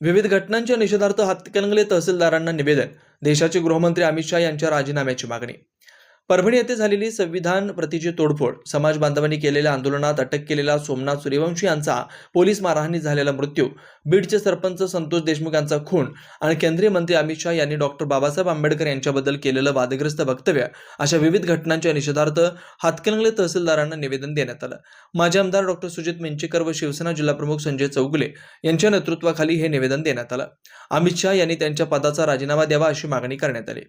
विविध घटनांच्या निषेधार्थ हातकणंगले तहसीलदारांना निवेदन देशाचे गृहमंत्री अमित शहा यांच्या राजीनाम्याची मागणी. परभणी येथे झालेली संविधान प्रतीची तोडफोड समाज बांधवांनी केलेल्या आंदोलनात अटक केलेला सोमनाथ सूर्यवंशी यांचा पोलीस मारहाणीत झालेला मृत्यू बीडचे सरपंच संतोष देशमुख यांचा खून आणि केंद्रीय मंत्री अमित शहा यांनी डॉक्टर बाबासाहेब आंबेडकर यांच्याबद्दल केलेलं वादग्रस्त वक्तव्य अशा विविध घटनांच्या निषेधार्थ हातकणंगले तहसीलदारांना निवेदन देण्यात आलं. माजी आमदार डॉक्टर सुजित मेंचेकर व शिवसेना जिल्हाप्रमुख संजय चौगुले यांच्या नेतृत्वाखाली हे निवेदन देण्यात आलं. अमित शहा यांनी त्यांच्या पदाचा राजीनामा द्यावा अशी मागणी करण्यात आली.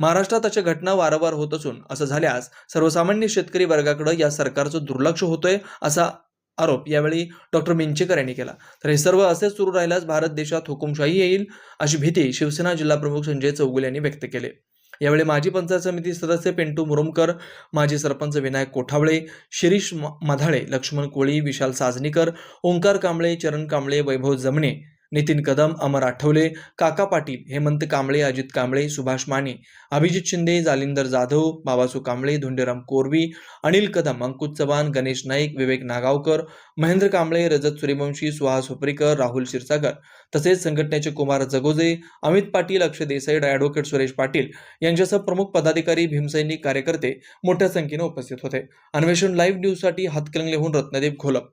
महाराष्ट्रात अशा घटना वारंवार होत असून असं झाल्यास सर्वसामान्य शेतकरी वर्गाकडे या सरकारचं दुर्लक्ष होतोय असा आरोप यावेळी डॉक्टर मिंचेकर यांनी केला. तर हे सर्व असेच सुरू राहिल्यास भारत देशात हुकुमशाही येईल अशी भीती शिवसेना जिल्हाप्रमुख संजय चौगुले यांनी व्यक्त केली. यावेळी माजी पंचायत समिती सदस्य पेंटू मुरुमकर माजी सरपंच विनायक कोठावळे शिरीष म- मधाळे लक्ष्मण कोळी विशाल साजनीकर ओंकार कांबळे चरण कांबळे वैभव जमणे नितीन कदम अमर आठवले काका पाटील हेमंत कांबळे अजित कांबळे सुभाष माने अभिजित शिंदे जालिंदर जाधव बाबासू कांबळे धोंडेराम कोरवी अनिल कदम अंकुश चव्हाण गणेश नाईक विवेक नागावकर महेंद्र कांबळे रजत सूर्यवंशी सुहास हुपरीकर राहुल क्षीरसागर तसेच संघटनेचे कुमार जगोजे अमित पाटील अक्षय देसाई ॲडव्होकेट सुरेश पाटील यांच्यासह प्रमुख पदाधिकारी भीमसैनिक कार्यकर्ते मोठ्या संख्येने उपस्थित होते. अन्वेषण लाईव्ह न्यूजसाठी हातकलंगलेहून रत्नदेव घोलप